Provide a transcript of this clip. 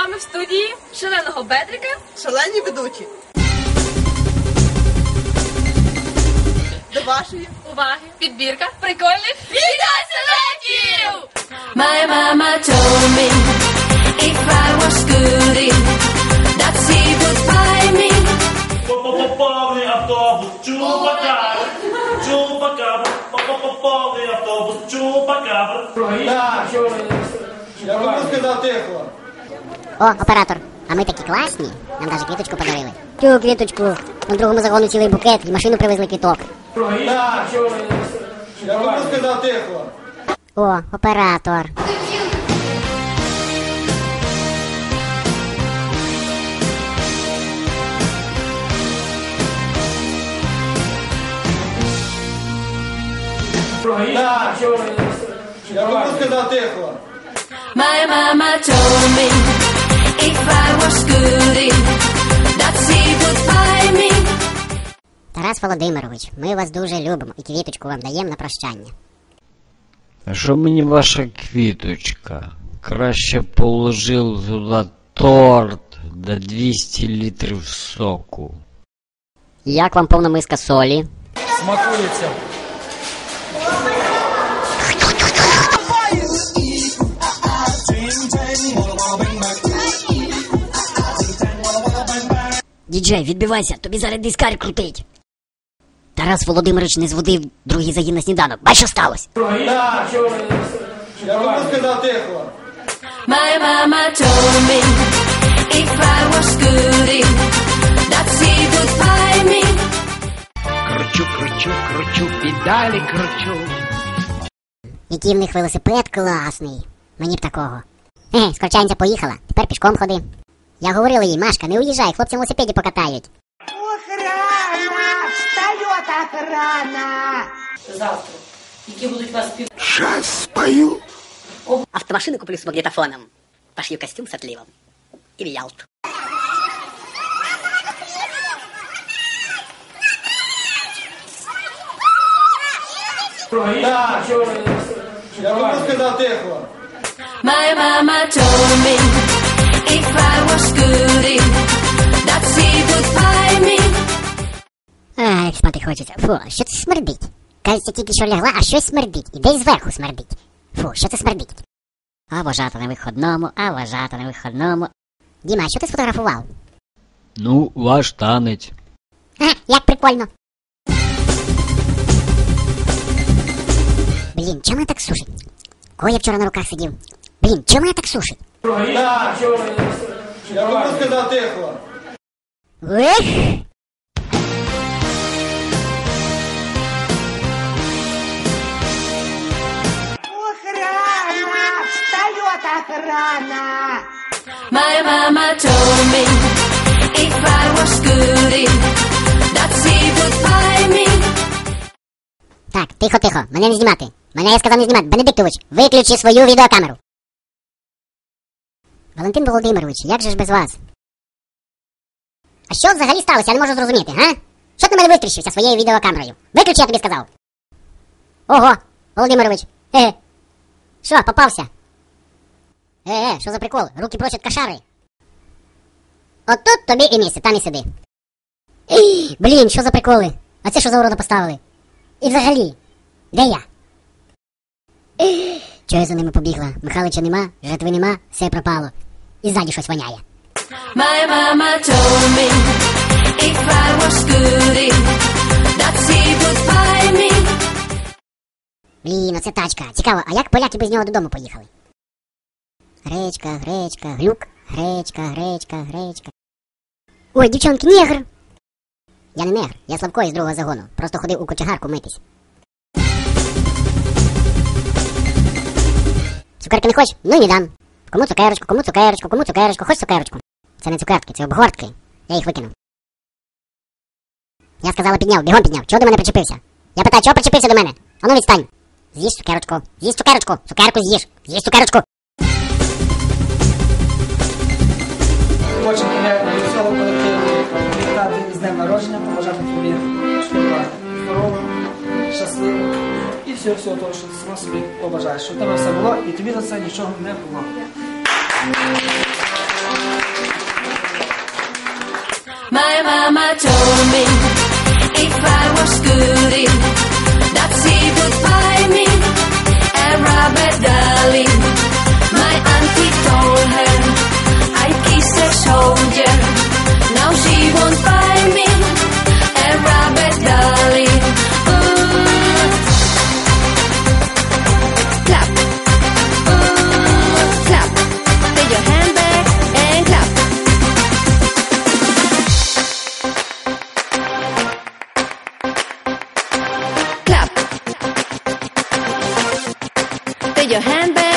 вами в студії шаленого Бедрика. Шалені ведучі. До вашої. Уваги! Підбірка прикольних відеосюжетів! My mama told me if I was good, that she would buy me. Повний автобус, чупакабра, чупакабра, повний автобус, чупакабра. Так. Я кому сказав тихо. О, оператор, а ми такі класні. Нам навіть квіточку подарили. Цю квіточку. На другому загону цілий букет і машину привезли квіток. Так. Я кому сказав тихо. О, оператор. Так. Я кому сказав тихо. My mama told me Тарас Володимирович, ми вас дуже любимо і квіточку вам даємо на прощання. А що мені ваша квіточка? Краще положив туди торт да 200 літрів соку. Як вам повна миска солі? Смакується. Діджей, відбивайся, тобі зараз дискар крутить. Тарас Володимирович не зводив другий загін на сніданок. Бач, що сталося? Я кому сказав тихо. My mama told me if I was good, that she would buy me. Кручу, кручу, кручу, педалі кручу. Який в них велосипед класний. Мені б такого. Е, скорчанця поїхала, тепер пішком ходи. Я говорила їй, Машка, не уїжджай, хлопці на велосипеді покатають. Охрана! Встает охрана! завтра. Які будуть у вас спів... Сейчас спою. Автомашину куплю с магнитофоном. Пошью костюм с отливом. И в Ялту. Так. Я кому сказав тихо. My mama told me хочеться. Фу, що це смердить? Кажеться, тільки що лягла, а щось смердить. І десь зверху смердить. Фу, що це смердить? А вважати на виходному, а вважати на виходному. Діма, а що ти сфотографував? Ну, ваш танець. А, як прикольно. Блін, чому мене так сушить? Кого я вчора на руках сидів? Блін, чому мене так сушить? Так. Я кому сказав тихо. Ех! Охрана! My mama told me if I was good, that she would buy me. Так, тихо, тихо, мене не знімати. Мене я сказав не знімати. Бенедиктович, виключи свою відеокамеру. Валентин Володимирович, як же ж без вас? А що взагалі сталося? Я не можу зрозуміти, га? Що ти на мене витріщився своєю відеокамерою? Виключи, я тобі сказав. Ого, Володимирович. Е. Що, попався? Е, е, що за прикол? Руки від кошари. Отут тобі і місце, там і сиди. Ей, Блін, що за приколи? А це що за урода поставили? І взагалі, де я? Чого я за ними побігла? Михайлича нема, жертви нема, все пропало. І ззаді щось воняє. My mama told me if I was good, that she would buy me. Блін, оце тачка. Цікаво, а як поляки без нього додому поїхали? Гречка, гречка, глюк, гречка, гречка, гречка. Ой, дівчонки, негр! Я не негр, я Славко із другого загону. Просто ходив у кочегарку митись. Цукерки не хочеш? Ну і не дам. Кому цукерочку, кому цукерочку, кому цукерочку, хоч цукерочку. Це не цукерки, це обгортки. Я їх викинув. Я сказала підняв, бігом підняв. Чого до мене причепився? Я питаю, чого причепився до мене? Ану відстань. З'їж цукерочку, з'їж цукерочку, цукерку з'їж, з'їж цукерочку. народження, побажати тобі, щоб була здорова, щаслива и все, все то, что ты сама собі обожаешь, Щоб тебе все було и тобі за це нічого не було. My mama told me your handbag.